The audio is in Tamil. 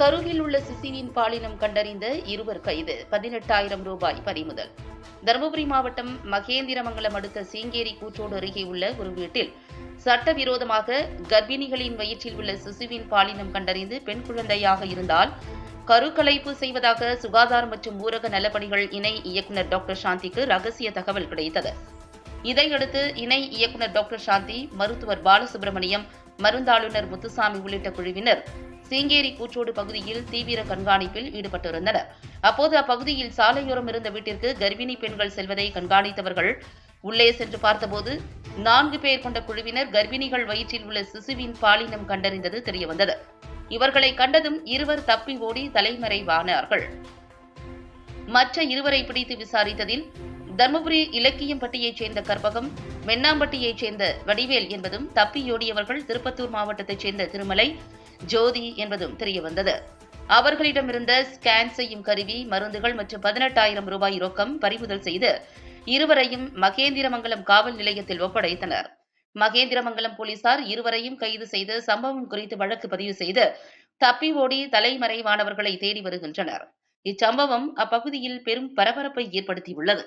கருவில் உள்ள சிசுவின் பாலினம் கண்டறிந்த இருவர் கைது. பதினெட்டாயிரம் ரூபாய் பறிமுதல். தருமபுரி மாவட்டம் மகேந்திரமங்கலம் அடுத்த சீங்கேரி கூற்றோடு அருகே உள்ள ஒரு வீட்டில் சட்டவிரோதமாக கர்ப்பிணிகளின் வயிற்றில் உள்ள சிசுவின் பாலினம் கண்டறிந்து பெண் குழந்தையாக இருந்தால் கருக்கலைப்பு செய்வதாக சுகாதாரம் மற்றும் ஊரக நலப்பணிகள் இணை இயக்குநர் டாக்டர் சாந்திக்கு ரகசிய தகவல் கிடைத்தது. இதையடுத்து இணை இயக்குநர் டாக்டர் சாந்தி மருத்துவர் பாலசுப்ரமணியம் மருந்தாளுநர் முத்துசாமி உள்ளிட்ட குழுவினர் சீங்கேரி கூச்சோடு பகுதியில் தீவிர கண்காணிப்பில் ஈடுபட்டிருந்தனர். அப்போது அப்பகுதியில் சாலையோரம் இருந்த வீட்டிற்கு கர்ப்பிணி பெண்கள் செல்வதை கண்காணித்தவர்கள் உள்ளே சென்று பார்த்தபோது நான்கு பேர் கொண்ட குழுவினர் கர்ப்பிணிகள் வயிற்றில் உள்ள சிசுவின் பாலினம் கண்டறிந்தது தெரியவந்தது. இவர்களை கண்டதும் இருவர் தப்பி ஓடி தலைமறைவானார்கள். மற்ற இருவரை பிடித்து விசாரித்ததில் தர்மபுரி இலக்கியம்பட்டியைச் சேர்ந்த கற்பகம் வெண்ணாம்பட்டியைச் சேர்ந்த வடிவேல் என்பதும் தப்பியோடியவர்கள் திருப்பத்தூர் மாவட்டத்தைச் சேர்ந்த திருமலை ஜோதி என்பதும் தெரியவந்தது. அவர்களிடமிருந்த ஸ்கேன் செய்யும் கருவி மருந்துகள் மற்றும் பதினெட்டாயிரம் ரூபாய் ரொக்கம் பறிமுதல் செய்து இருவரையும் மகேந்திரமங்கலம் காவல் நிலையத்தில் ஒப்படைத்தனர். மகேந்திரமங்கலம் போலீசார் இருவரையும் கைது செய்து சம்பவம் குறித்து வழக்கு பதிவு செய்து தப்பி ஓடி தலைமறைவானவர்களை தேடி வருகின்றனர். இச்சம்பவம் அப்பகுதியில் பெரும் பரபரப்பை ஏற்படுத்தியுள்ளது.